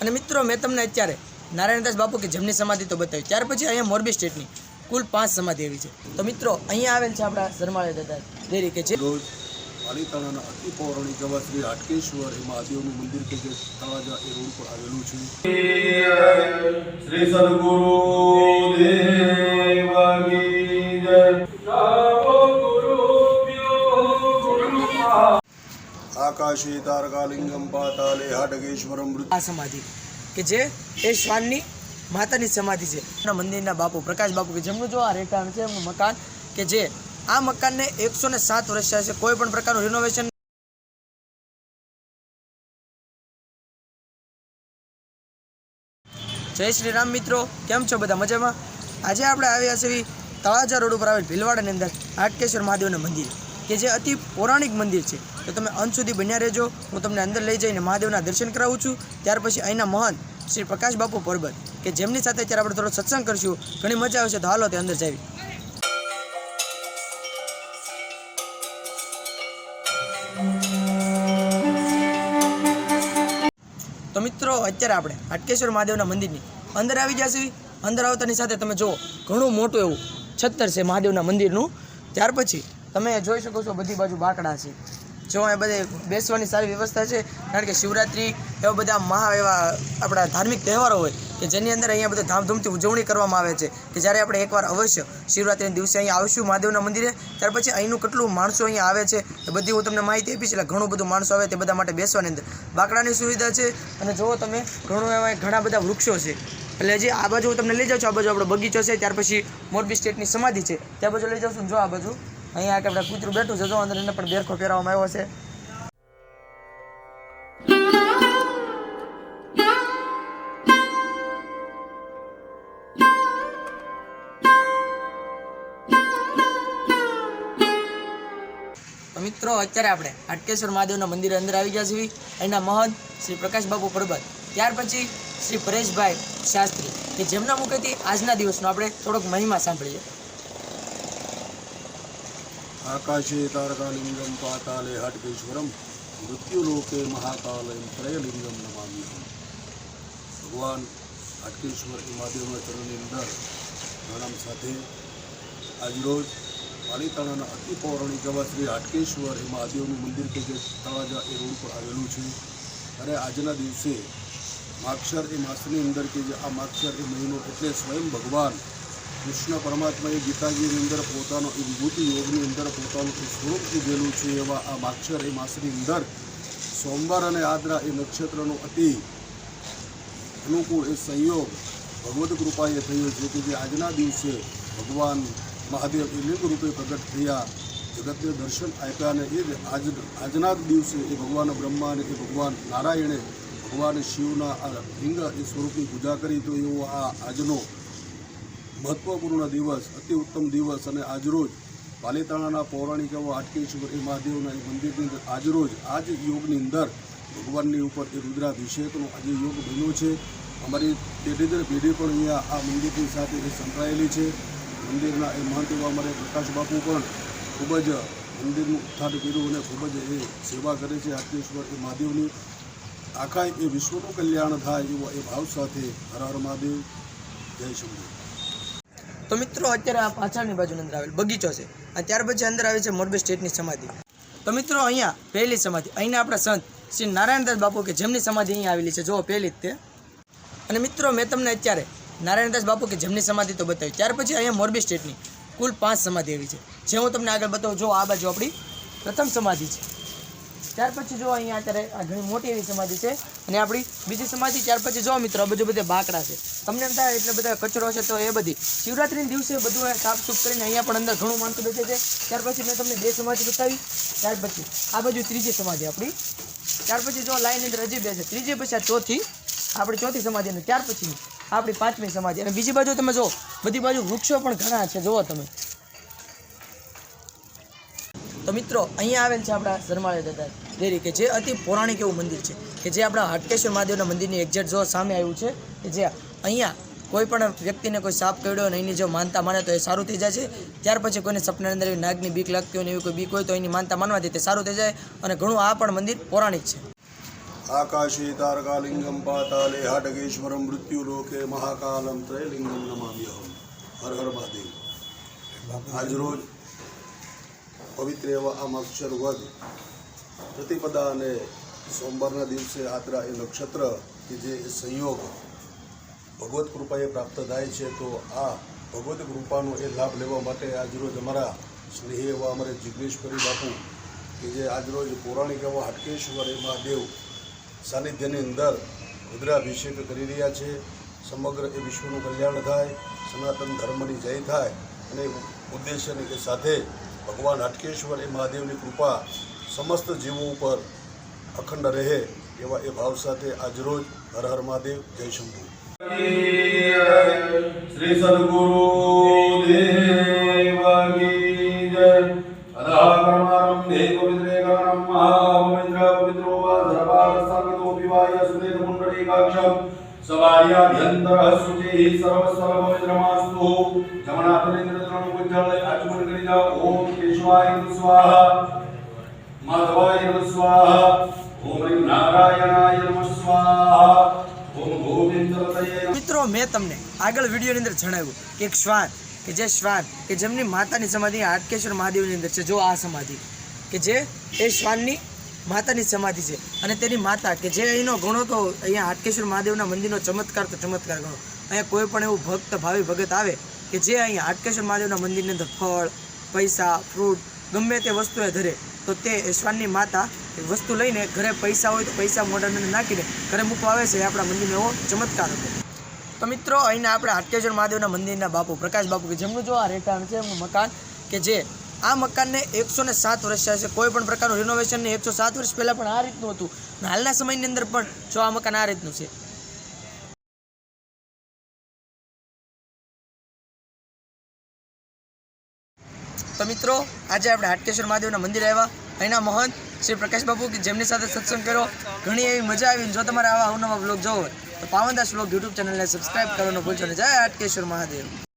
અને મિત્રો મેં તમને અત્યારે નારાયણદાસ બાપુ કે જમની સમાધિ તો બતાવી. ત્યાર પછી અહીંયા મોરબી સ્ટેટની કુલ પાંચ સમાધિ એવી છે. તો મિત્રો અહીંયા આવેલ છે આપણા શરમાળે દાદા દેરી કે જે રોજ પાલીતાણાના અતિ પૌરાણિક એવા શ્રી હાટકેશ્વર એ મહાદેવનું મંદિર કે જે તળાજા એ રોડ પર આવેલું છે. શ્રી સદગુરુ દેવકી આકાશે તારકાલિંગમ પાતાલે હાટકેશ્વરમ આ સમાધિ કે જે એ શ્વાનની માતાની સમાધિ છે. મંદિરના બાપુ પ્રકાશ બાપુ કે જેમનું જો આ રહેઠાણ છે એમનું મકાન કે જે આ મકાનને એકસો ને સાત વર્ષ થયા છે કોઈ પણ પ્રકારનું રિનોવેશન જય શ્રી રામ મિત્રો કેમ છો બધા મજામાં? આજે આપણે આવ્યા છીએ તળાજા રોડ ઉપર આવેલ ભીલવાડાની અંદર હાટકેશ્વર મહાદેવનું મંદિર કે જે અતિ પૌરાણિક મંદિર છે. તો તમે અંત સુધી બન્યા રહેજો. હું તમને અંદર લઈ જઈને મહાદેવના દર્શન કરાવું છું. ત્યાર પછી અહીંના મહંત શ્રી પ્રકાશ પરબત કે જેમની સાથે અત્યારે આપણે થોડો સત્સંગ કરશું. ઘણી મજા આવશે, તો હાલો તે અંદર જાવી. તો મિત્રો, અત્યારે આપણે હાટકેશ્વર મહાદેવના મંદિરની અંદર આવી જશે અંદર આવતાની સાથે તમે જુઓ, ઘણું મોટું એવું છત્તર છે મહાદેવના મંદિરનું. ત્યાર પછી તમે જોઈ શકો છો બધી બાજુ બાકડા છે. જો અહીંયા બધે બેસવાની સારી વ્યવસ્થા છે, કારણ કે શિવરાત્રિ એવા બધા મહા એવા આપણા ધાર્મિક તહેવારો હોય કે જેની અંદર અહીંયા બધા ધામધૂમથી ઉજવણી કરવામાં આવે છે, કે જ્યારે આપણે એકવાર અવશ્ય શિવરાત્રિના દિવસે અહીંયા આવશું મહાદેવના મંદિરે, ત્યાર પછી અહીંનું કેટલું માણસો અહીંયા આવે છે, એ બધી હું તમને માહિતી આપીશ, એટલે ઘણું બધું માણસો આવે તે બધા માટે બેસવાની અંદર. બાકડાની સુવિધા છે, અને જુઓ તમે, ઘણું એવા ઘણા બધા વૃક્ષો છે. એટલે જે આ બાજુ હું તમને લઈ જાઉં છું, આ બાજુ આપણો બગીચો છે, ત્યાર પછી મોરબી સ્ટેટની સમાધિ છે, ત્યાં બાજુ લઈ જાઉં છું, જો આ બાજુ. અહીંયા આપણે કૂતરું બેઠું છે, જો અંદર એને પણ બેરખો પહેરવામાં આવ્યો છે. મિત્રો, અત્યારે આપણે હાટકેશ્વર મહાદેવના મંદિર અંદર આવી ગયા છીએ. એના મહંત શ્રી પ્રકાશ બાપુ પરબત. ત્યાર પછી શ્રી પરેશભાઈ શાસ્ત્રી. કે જેમના મુખેથી આજના દિવસનો આપણે થોડોક મહિમા સાંભળીએ. આકાશે తారకాలింగం పాతాలే હાટકેશ્વરમ మృత్యులోకే మహాకాలయం త్రయలింగం નમામિ ભગવાન હાટકેશ્વર મહાદેવના ચરણની અંદર પ્રણામ સાથે આજરોજ પાલીતાણાના અતિ પૌરાણિક એવા શ્રી હાટકેશ્વર એ મહાદેવનું મંદિર કે જે તળાજા એ રોડ પર આવેલું છે અને આજના દિવસે માક્ષર એ માસની અંદર કે જે આ માક્ષર એ મહિનો એટલે સ્વયં ભગવાન કૃષ્ણ પરમાત્માએ ગીતાજીની અંદર પોતાનો વિભૂતિ યોગની અંદર પોતાનું સ્વરૂપ કીધેલું છે એવા આ માક્ષર એ માસની અંદર સોમવાર અને આદ્રા એ નક્ષત્રનો અતિ અનુકૂળ એ સંયોગ ભગવદ કૃપાએ થયો છે કે જે આજના દિવસે ભગવાન મહાદેવ એ લિંગ રૂપે પ્રગટ થયા, જગતને દર્શન આપ્યા અને એ આજ આજના દિવસે એ ભગવાન બ્રહ્મા અને એ ભગવાન નારાયણે ભગવાન શિવના આ લિંગ એ સ્વરૂપની પૂજા કરી તો એવો આ આજનો મહત્વપૂર્ણ દિવસ, અતિ ઉત્તમ દિવસ અને આજરોજ પાલીતાણાના પૌરાણિક એવો આટકેશ્વર એ મહાદેવના મંદિરની અંદર આજરોજ આ જ યોગની અંદર ભગવાનની ઉપર એ રુદ્રાભિષેકનો આજે યોગ બન્યો છે, અમારી પેઢી દર પેઢી પણ અહીંયા આ મંદિરની સાથે એ સંકળાયેલી છે. મંદિરના એ મહંત એવા અમારે પ્રકાશ બાપુ પણ ખૂબ જ મંદિરનું ઉત્થાન કર્યું અને ખૂબ જ એ સેવા કરે છે આટકેશ્વર એ મહાદેવની. આખા એ વિશ્વનું કલ્યાણ થાય એવો એ ભાવ સાથે હર હર મહાદેવ. જય શંભુ. તો મિત્રો, અત્યારે આ પાછળની બાજુની અંદર આવેલ બગીચો છે. અને ત્યાર પછી અંદર આવે છે મોરબી સ્ટેટની સમાધિ. તો મિત્રો, અહીંયા પહેલી સમાધિ. અહીંના આપણા સંત શ્રી નારાયણદાસ બાપુ કે જેમની સમાધિ અહીંયા આવેલી છે. જો પહેલી જ તે. અને મિત્રો, મેં તમને અત્યારે નારાયણદાસ બાપુ કે જેમની સમાધિ તો બતાવી. ત્યાર પછી અહીંયા મોરબી સ્ટેટની કુલ પાંચ સમાધિ આવી છે. જે હું તમને આગળ બતાવું જો આ બાજુ આપણી પ્રથમ સમાધિ છે. ત્યાર પછી જો અહીંયા અત્યારે આ ઘણી મોટી એવી સમાધિ છે અને આપણી બીજી સમાધિ ત્યાર પછી જો મિત્રો બધું બધા બાકડા છે. તમને એમ થાય એટલે બધા કચરો છે તો એ બધી. શિવરાત્રિના દિવસે બધું સાફ સૂફ કરીને અહીંયા પણ અંદર ઘણું માણસો બેસે છે. ત્યાર પછી મેં તમને બે સમાધિ બતાવી. ત્યાર પછી આ બાજુ ત્રીજી સમાધિ આપણી. ત્યાર પછી જો લાઈન અંદર હજી બે છે. ત્રીજી પછી આ ચોથી, આપણી ચોથી સમાધિ અને ત્યાર પછી આપણી પાંચમી સમાધિ. અને બીજી બાજુ તમે જો, બધી બાજુ વૃક્ષો પણ ઘણા છે. જુઓ તમે. તો મિત્રો, અહીંયા આવેલ છે આપણા શરમાળે દાદા દેરી, કે જે અતિ પૌરાણિક એવું મંદિર છે, કે જે આપણા હટકેશ્વર મહાદેવના મંદિરની એક્ઝેક્ટ જો સામે આવ્યું છે, કે જે અહીંયા કોઈ પણ વ્યક્તિને કોઈ સાપ કરડ્યો અને એની જો માનતા માને તો એ સારું થઈ જાય છે. ત્યાર પછી કોઈને સપના અંદર એવી નાગની બીક લાગતી હોય ને એવી કોઈ બીક હોય તો એની માનતા માનવાથી તે સારું થઈ જાય અને ઘણું આ પણ મંદિર પૌરાણિક છે. આકાશે તારકાલિંગમ પાતાલે હાટકેશ્વરમ મૃત્યુલોકે મહાકાલમ ત્રયલિંગમ નમામ્યહમ. હર હર મહાદેવ. આજરોજ પવિત્ર એવા આ માક્ષર વધ પ્રતિપદા અને સોમવારના દિવસે આદરા એ નક્ષત્ર કે જે સંયોગ ભગવત કૃપાએ પ્રાપ્ત થાય છે, તો આ ભગવત કૃપાનો એ લાભ લેવા માટે આજરોજ અમારા સ્નેહી એવા અમારે જિગ્નેશપરી બાપુ કે જે આજરોજ પૌરાણિક એવા હાટકેશ્વર એ મહાદેવ સાનિધ્યની અંદર રુદ્રાભિષેક કરી રહ્યા છે. સમગ્ર એ વિશ્વનું કલ્યાણ થાય, સનાતન ધર્મની જય થાય અને ઉદ્દેશ્યની સાથે ભગવાન હાટકેશ્વર એ મહાદેવની કૃપા સમસ્ત જીવો ઉપર અખંડ રહે એવા એ ભાવ સાથે આજરોજ હર હર મહાદેવ, જય શંભુ. શ્રી સદગુરુ જય. અદા કર્મારંભે પવિત્રે કર્મ મહાપવિત્ર પવિત્રો સામિતો વિવાય સુદેત મુંડળી કાક્ષમ શુચિ સર્વ સર્વ જમનાથનેન્દ્ર ઉજ્જવળ આચમન કરી જાઓ. ઓમ કેશવાય સ્વાહા. માધવાય સ્વાહા. ઓમ હરિ મિત્રો, મેં તમને આગળ વિડીયોની અંદર જણાવ્યું કે એક શ્વાન, કે જે શ્વાન, કે જેમની માતાની સમાધિ હાટકેશ્વર મહાદેવની અંદર છે. જો આ સમાધિ, કે જે એ શ્વાનની માતાની સમાધિ છે અને તેની માતા, કે જે અહીંનો ગણો તો અહીંયા હાટકેશ્વર મહાદેવના મંદિરનો ચમત્કાર તો ચમત્કાર ગણો. અહીંયા કોઈ પણ એવું ભક્ત, ભાવિ, ભગત આવે કે જે અહીં હાટકેશ્વર મહાદેવના મંદિરની અંદર ફળ, પૈસા ફ્રૂટ ગમે તે વસ્તુ એ ધરે, તો તે ઈશ્વરની માતા વસ્તુ લઈને ઘરે પૈસા હોય તો પૈસા મોઢાની નાખીને ઘરે મૂકવા આવે છે એ આપણા મંદિરનો એવો ચમત્કાર હતો. તો મિત્રો, અહીંના આપણે હાટકેશ્વર મહાદેવના મંદિરના બાપુ, પ્રકાશ બાપુ કે જેમનું જો આ રહેઠાણ છે મકાન કે જે આ મકાનને એકસો ને સાત વર્ષ થયા છે, કોઈ પણ પ્રકારનું રિનોવેશનને એકસો સાત વર્ષ પહેલાં પણ આ રીતનું હતું. હાલના સમયની અંદર પણ જો આ મકાન આ રીતનું છે તો મિત્રો, આજે આપણે હાટકેશ્વર મહાદેવના મંદિર આવ્યા. અહીંના મહંત શ્રી પ્રકાશ બાપુ કે જેમની સાથે સત્સંગ કર્યો. ઘણી એવી મજા આવી. જો તમારે આવા અવનવા બ્લોગ જોવો તો પાવનદાસ બ્લોગ યુટ્યુબ ચેનલને સબસ્ક્રાઇબ કરવાનું ભૂલશો ને જય હાટકેશ્વર મહાદેવ.